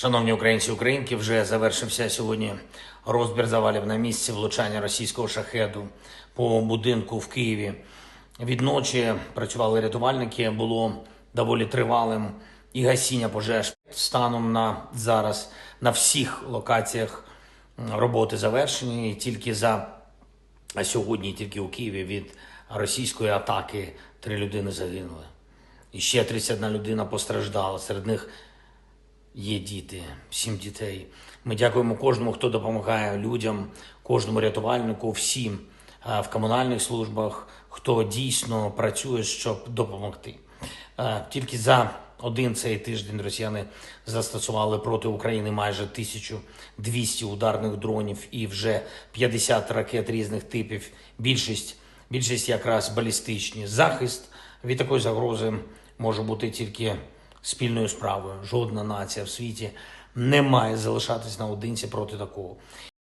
Шановні українці українки, вже завершився сьогодні розбір завалів на місці влучання російського шахеду по будинку в Києві. Від ночі працювали рятувальники, було доволі тривалим і гасіння пожеж. Станом на зараз на всіх локаціях роботи завершені. І тільки за сьогодні тільки у Києві від російської атаки три людини загинули. І ще 31 людина постраждала. Серед них є діти, сім дітей. Ми дякуємо кожному, хто допомагає людям, кожному рятувальнику, всім в комунальних службах, хто дійсно працює, щоб допомогти. Тільки за один цей тиждень росіяни застосували проти України майже 1200 ударних дронів і вже 50 ракет різних типів. Більшість, більшість якраз балістичні. Захист від такої загрози може бути тільки спільною справою. Жодна нація в світі не має залишатись наодинці проти такого.